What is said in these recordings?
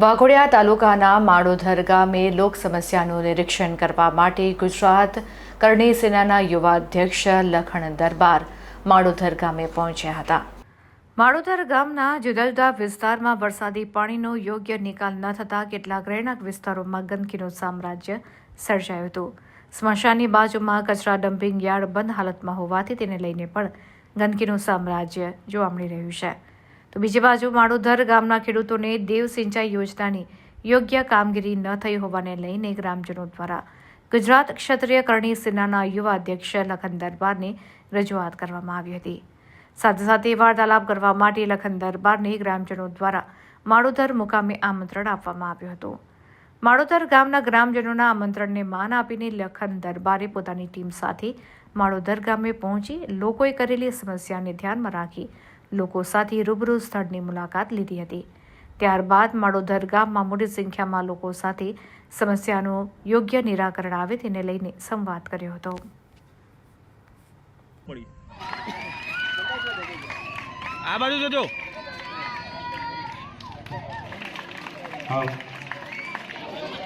વાઘોડિયા તાલુકાના માળોધર ગામે લોક સમસ્યાનું નિરીક્ષણ કરવા માટે ગુજરાત કરણી સેનાના યુવા અધ્યક્ષ લખણ દરબાર માળોધર ગામે પહોંચ્યા હતા. માળોધર ગામના જુદા જુદા વિસ્તારમાં વરસાદી પાણીનો યોગ્ય નિકાલ ન થતાં કેટલાક રહેણાંક વિસ્તારોમાં ગંદકીનું સામ્રાજ્ય સર્જાયું હતું. સ્મશાનની બાજુમાં કચરા ડમ્પિંગ યાર્ડ બંધ હાલતમાં હોવાથી તેને લઈને પણ ગંદકીનું સામ્રાજ્ય જોવા મળી રહ્યું છે. તો બીજી બાજુ માળોધર ગામના ખેડૂતોને દેવ સિંચાઈ યોજનાની યોગ્ય કામગીરી ન થઈ હોવાને લઈને ગ્રામજનો દ્વારા ગુજરાત ક્ષત્રિય કરણી સેનાના યુવા અધ્યક્ષ લખન દરબારને રજૂઆત કરવામાં આવી હતી. સાથે સાથે વાર્તાલાપ કરવા માટે લખન દરબારને ગ્રામજનો દ્વારા માળોધર મુકામે આમંત્રણ આપવામાં આવ્યું હતું. માળોધર ગામના ગ્રામજનોના આમંત્રણને માન આપીને લખન દરબારે પોતાની ટીમ સાથે માળોધર ગામે પહોંચી લોકોએ કરેલી સમસ્યાને ધ્યાનમાં રાખી લોકો સાથે રૂબરૂ સ્થળની મુલાકાત લીધી હતી. ત્યારબાદ માળોદર ગામમાં મોટી સંખ્યામાં લોકો સાથે સમસ્યાનું યોગ્ય નિરાકરણ આવે તેને લઈને સંવાદ કર્યો હતો. આ બાજુ જોજો. હા.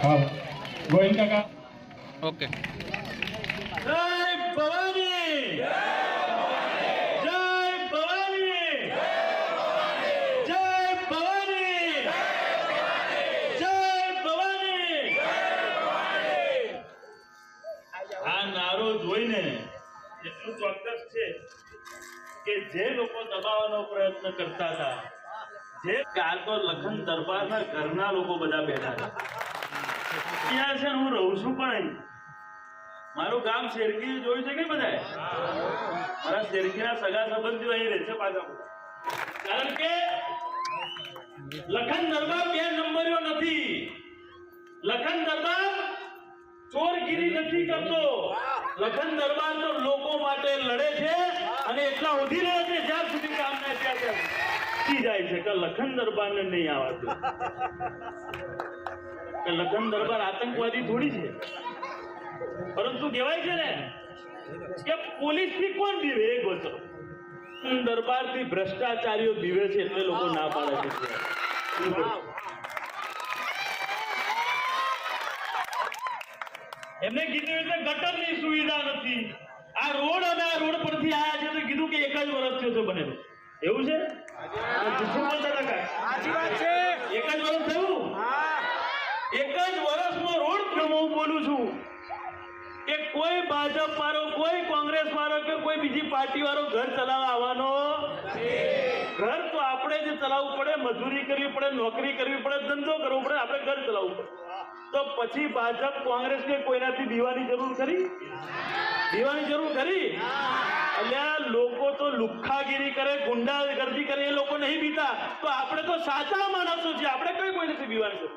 હા. ગોવિંદ કાકા. ઓકે. ભવાની જય ભવાની જય ભવાની જય ભવાની આ નારો જોઈને એટલું ચોક્કસ છે કે જે લોકો દબાવવાનો પ્રયત્ન કરતા હતા. જે કાલ તો લખન દરબારના ઘરના લોકો બધા બેઠા ત્યાં છે, હું રહું છું પણ મારું ગામ શેરગી જોયું છે કે બધાએ? મારા શેરગીના સગા સંબંધીઓ અહીં રહે છે પાછા કારણ કે લખન દરબાર બે નંબરીઓ નથી. લખન દરબાર ચોરગીરી નથી કરતો. લખન દરબાર તો લોકો માટે લડે છે. અને એટલા ઉધી રહે છે જ્યાં સુધી કામને ત્યાં ત્યાં જી જાય છે? કે લખન દરબારને નહીં આવવા કે લખન દરબાર આતંકવાદી થોડી છે. પરંતુ કહેવાય છે ને કે પોલીસથી કોણ દીવે એ વસ્તુ દરબારથી ભ્રષ્ટાચારીઓ દીવે છે એટલે લોકો ના પાડે છે. એમને કીધું એટલે ગટરની સુવિધા નથી. આ રોડ અને આ રોડ પરથી આયા છે તો કીધું કે એક જ વર્ષ થયો છે બનેલો. એવું છે? બોલતા હતા? એક જ વર્ષ થયું? એક જ વર્ષનો રોડ હું બોલું છું. કે કોઈ ભાજપ વાળો કોઈ કોંગ્રેસ વાળો કે કોઈ બીજી પાર્ટી વાળો ઘર ચલાવવા આવવાનો ઘર તો આપણે જ ચલાવવું પડે મજૂરી કરવી પડે નોકરી કરવી પડે ધંધો કરવો પડે આપણે ઘર ચલાવવું પડે. તો પછી ભાજપ કોંગ્રેસ કે કોઈનાથી દીવાની જરૂર ખરી? દીવાની જરૂર ખરી? એટલે લોકો તો લુખ્ખાગીરી કરે, ગુંડાગર્દી કરે, એ લોકો નહીં બીતા. તો આપણે તો સાચા માણસો છીએ. આપણે કઈ કોઈ નથી બીવાની જરૂર.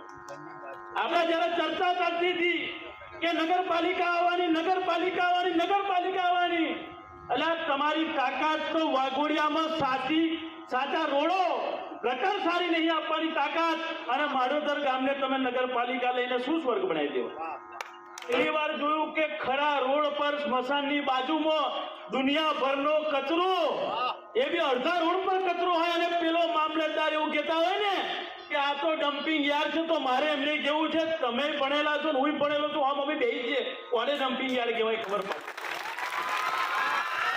આપણે જયારે ચર્ચા ચાલતી હતી કે નગરપાલિકા આવવાની નગરપાલિકા આવવાની નગરપાલિકા આવવાની. એટલે તમારી તાકાત તો વાઘોડિયામાં સાચી, સાચા રોડો, ગટર સારી નહીં આપવાની તાકાત. અને માડોદર ગામને તમે નગરપાલિકા લઈને શું સ્વર્ગ બનાવી દેવા? વાર જોયું કે ખરા રોડ પર સ્મશાનની બાજુમાં દુનિયાભરનો કચરો. એ બી અડધા રોડ પર કચરો હોય અને પેલો મામલતદાર એવું કહેતા હોય ને કે આ તો ડમ્પિંગ યાર્ડ છે તો મારે એમને કેવું છે? તમે ભણેલા છો ને હું ભણેલો છું આમ અમે બે છે કોને ડમ્પિંગ યાર્ડ કહેવાય ખબર પડે.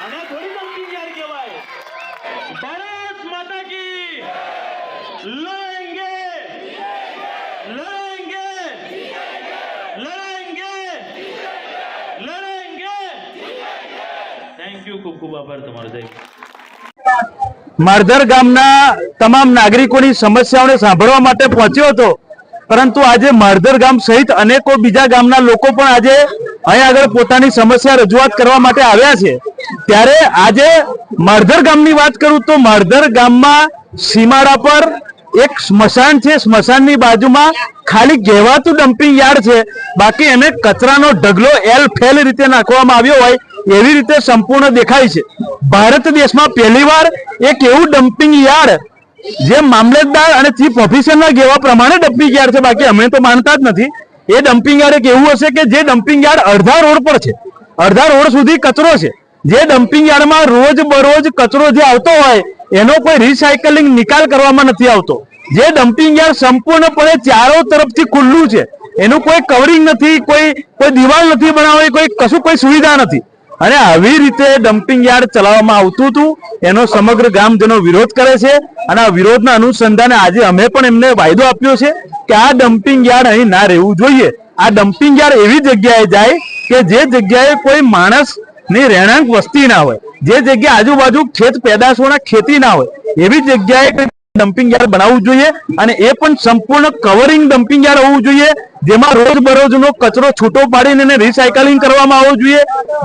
અને થોડી ડમ્પિંગ યાર્ડ કહેવાય. ભારત માતા કી લડેંગે મારધર ગામના તમામ નાગરિકોની સમસ્યાઓને સાંભળવા માટે પહોંચ્યો હતો. પરંતુ આજે મારધર ગામ સહિત અનેકો બીજા ગામના લોકો પણ આજે અહીં આગળ પોતાની સમસ્યા રજૂઆત કરવા માટે આવ્યા છે. ત્યારે આજે મારધર ગામની વાત કરું તો મારધર ગામમાં સીમાડા પર એક સ્મશાન છે. સ્મશાનની બાજુમાં ખાલી કહેવાતું ડમ્પિંગ યાર્ડ છે. બાકી એને કચરાનો ઢગલો એલ ફેલ રીતે નાખવામાં આવ્યો હોય એવી રીતે સંપૂર્ણ દેખાય છે. ભારત દેશમાં પહેલીવાર એક એવું ડમ્પિંગ યાર્ડ જે મામલતદાર અને ચીફ ઓફિસરના કહેવા પ્રમાણે ડમ્પિંગ યાર્ડ છે. બાકી અમે તો માનતા જ નથી. એ ડમ્પિંગ યાર્ડ એક એવું હશે કે જે ડમ્પિંગ યાર્ડ અડધા રોડ પર છે. અડધા રોડ સુધી કચરો છે. જે ડમ્પિંગ યાર્ડમાં રોજ બરોજ કચરો જે આવતો હોય, એનો કોઈ રિસાયકલિંગ નિકાલ કરવામાં નથી આવતો. જે ડમ્પિંગ યાર્ડ સંપૂર્ણપણે ચારો તરફથી ખુલ્લું છે. એનું કોઈ કવરિંગ નથી, કોઈ કોઈ દિવાલ નથી બનાવવી કોઈ, કશું કોઈ સુવિધા નથી. અને આવી રીતે ડમ્પિંગ યાર્ડ ચલાવવામાં આવતું હતું. એનો સમગ્ર ગામજનો વિરોધ કરે છે અને આ વિરોધના અનુસંધાને આજે અમે પણ એમને વાયદો આપ્યો છે કે આ ડમ્પિંગ યાર્ડ અહીં ના રહેવું જોઈએ. આ ડમ્પિંગ યાર્ડ એવી જગ્યાએ જાય કે જે જગ્યાએ કોઈ માણસની રહેણાંક વસ્તી ના હોય. જે જગ્યાએ આજુબાજુ ખેત પેદાશોના ખેતી ના હોય. એવી જગ્યાએ ડમ્પિંગ યાર્ડ બનાવવું જોઈએ અને એ પણ સંપૂર્ણ કવરિંગ ડમ્પિંગ યાર્ડ હોવું જોઈએ, જેમાં રોજ બરોજનો કચરો છૂટો પાડીને એને રિસાયકલિંગ કરવામાં આવવું જોઈએ.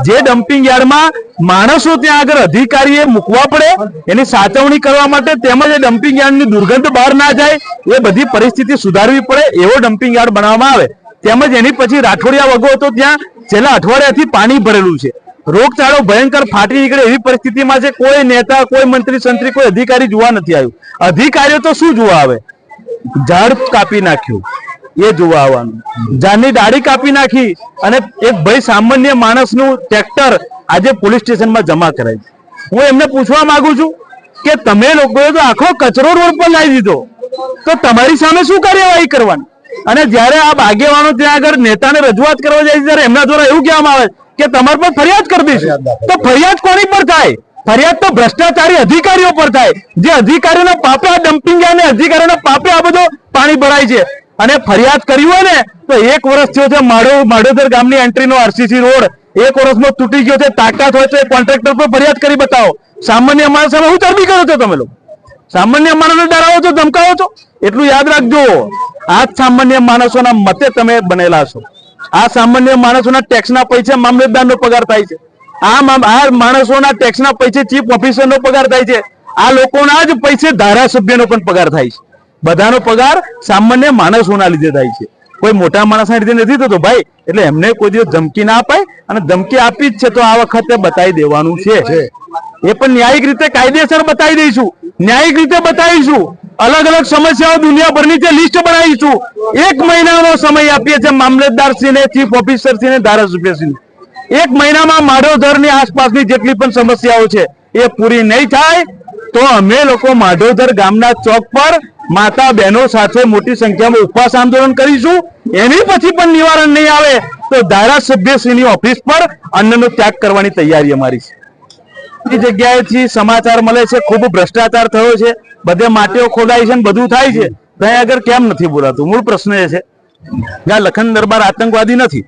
જે ડમ્પિંગ યાર્ડમાં માણસો ત્યાં આગળ અધિકારીએ મૂકવા પડે, એની સાચવણી કરવા માટે તેમજ એ ડમ્પિંગ યાર્ડની દુર્ગંધ બહાર ના જાય, એ બધી પરિસ્થિતિ સુધારવી પડે એવો ડમ્પિંગ યાર્ડ બનાવવામાં આવે. તેમજ એની પછી રાઠોડિયા વગો તો ત્યાં, છેલ્લા અઠવાડિયાથી પાણી ભરેલું છે. રોગચાળો ભયંકર ફાટી નીકળે એવી પરિસ્થિતિમાં છે. કોઈ નેતા, કોઈ મંત્રી, સંત્રી, કોઈ અધિકારી જોવા નથી આવ્યું. અધિકારીઓ તો શું જોવા આવે? ઝાડ કાપી નાખ્યું. એ જોવા આવવાનું. ઝાડની ડાળી કાપી નાખી અને એક ભાઈ સામાન્ય માણસનું ટ્રેક્ટર આજે પોલીસ સ્ટેશનમાં જમા કરાય હું એમને પૂછવા માંગુ છું કે તમે લોકોએ તો આખો કચરો રોડ પર લાવી દીધો. તો તમારી સામે શું કાર્યવાહી કરવાની? અને જ્યારે આ બાગેવાનો ત્યાં આગળ નેતાને રજૂઆત કરવા જાય છે, ત્યારે એમના દ્વારા એવું કહેવામાં આવે કે તમારા પર ફરિયાદ કરી દઈશું. તો ફરિયાદ કોની પર થાય? ફરિયાદ તો ભ્રષ્ટાચારી અધિકારીઓ પર થાય. જે અધિકારીઓના પાપે આ ડમ્પિંગ અને અધિકારીઓના પાપે આ બધો પાણી ભરાય છે. અને ફરિયાદ કરી હોય ને તો એક વર્ષ થયો છે માડો માડોદર ગામની એન્ટ્રીનો આરસીસી રોડ. એક વર્ષમાં તૂટી ગયો છે તાકાત હોય તો એ કોન્ટ્રાક્ટર પર ફરિયાદ કરી બતાવો. સામાન્ય માણસ સામે હું ચરબી કરો છો તમે લોકો? સામાન્ય માણસને ડરાવો છો ધમકાવો છો? એટલું યાદ રાખજો. આ જ સામાન્ય માણસોના મતે તમે બનેલા છો. આ સામાન્ય માણસોના ટેક્સના પૈસા મામલતદારનો પગાર થાય છે. આ આ માણસોના ટેક્સના પૈસે ચીફ ઓફિસરનો પગાર થાય છે. આ લોકોના જ પૈસે ધારાસભ્યનો પણ પગાર થાય છે. બધાનો પગાર સામાન્ય માણસોના લીધે થાય છે. કોઈ મોટા માણસના લીધે નથી થતો ભાઈ એટલે એમને કોઈ દિવસ ધમકી ના અપાય અને ધમકી આપી જ છે તો આ વખતે બતાવી દેવાનું છે. એ પણ ન્યાયિક રીતે કાયદેસર બતાવી દઈશું. ન્યાયિક રીતે બતાવીશું. અલગ અલગ સમસ્યાઓ દુનિયાભરની જે લિસ્ટ બનાવીશું, એક મહિનાનો સમય આપીએ છીએ મામલતદારશ્રીને ચીફ ઓફિસરશ્રીને ધારાસભ્યશ્રીને એક મહિનામાં માઢોધરની આસપાસની જેટલી પણ સમસ્યાઓ છે, એ પૂરી નહીં થાય, તો અમે લોકો માઢોધર ગામના ચોક પર માતા બહેનો સાથે મોટી સંખ્યામાં ઉપવાસ આંદોલન કરીશું. એની પછી પણ નિવારણ નહીં આવે, તો ધારાસભ્યશ્રીની ઓફિસ પર અન્નનો ત્યાગ કરવાની તૈયારી અમારી છે. એ જગ્યાએથી સમાચાર મળે છે, ખૂબ ભ્રષ્ટાચાર થયો છે, બધે માટીઓ ખોદાય છે બધું થાય છે. ત્યાં આગળ કેમ નથી બોલાતું? મૂળ પ્રશ્ન એ છે. લખન દરબાર આતંકવાદી નથી.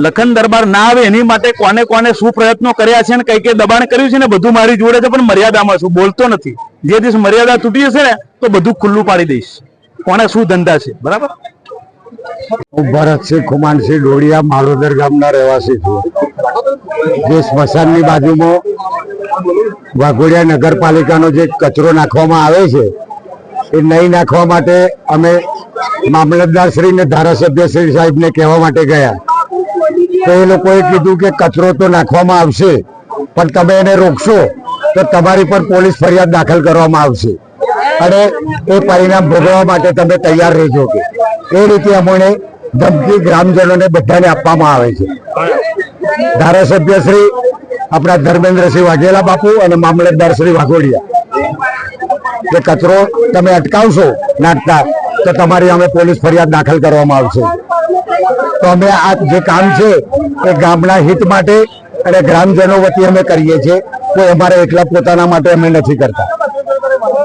લખન દરબાર ના આવે એની માટે કોને કોને શું પ્રયત્નો કર્યા છે કઈ કઈ દબાણ કર્યું છે ને બધું મારી જોડે છે, પણ મર્યાદામાં છું, બોલતો નથી. જે દિવસ મર્યાદા તૂટી જશે ને, તો બધું ખુલ્લું પાડી દઈશ. કોને શું ધંધા છે? બરાબર? હું ભરતસિંહ કુમાનસિંહ ડોડિયા માલોદર ગામના રહેવાસી છું. જે સ્મશાનની બાજુમાં વાઘોડિયા નગરપાલિકાનો જે કચરો નાખવામાં આવે છે, એ નહીં નાખવા માટે અમે મામલતદાર શ્રી ને ધારાસભ્ય શ્રી સાહેબને કહેવા માટે ગયા. તો એ લોકોએ કીધું કે કચરો તો નાખવામાં આવશે, પણ તમે એને રોકશો તો તમારી પર પોલીસ ફરિયાદ દાખલ કરવામાં આવશે. અને એ પરિણામ ભોગવવા માટે તમે તૈયાર રહેજો કે. એ રીતે અમને ધમકી ગ્રામજનોને બધાને આપવામાં આવે છે. ધારાસભ્ય શ્રી આપણા ધર્મેન્દ્રસિંહ વાઘેલા બાપુ અને મામલતદાર શ્રી વાઘોડિયા. કે કચરો તમે અટકાવશો નાખતા, તો તમારી અમે પોલીસ ફરિયાદ દાખલ કરવામાં આવશે. તો અમે આ જે કામ છે, એ ગામના હિત માટે અને ગ્રામજનો વતી અમે કરીએ છીએ. કોઈ અમારે એકલા પોતાના માટે અમે નથી કરતા.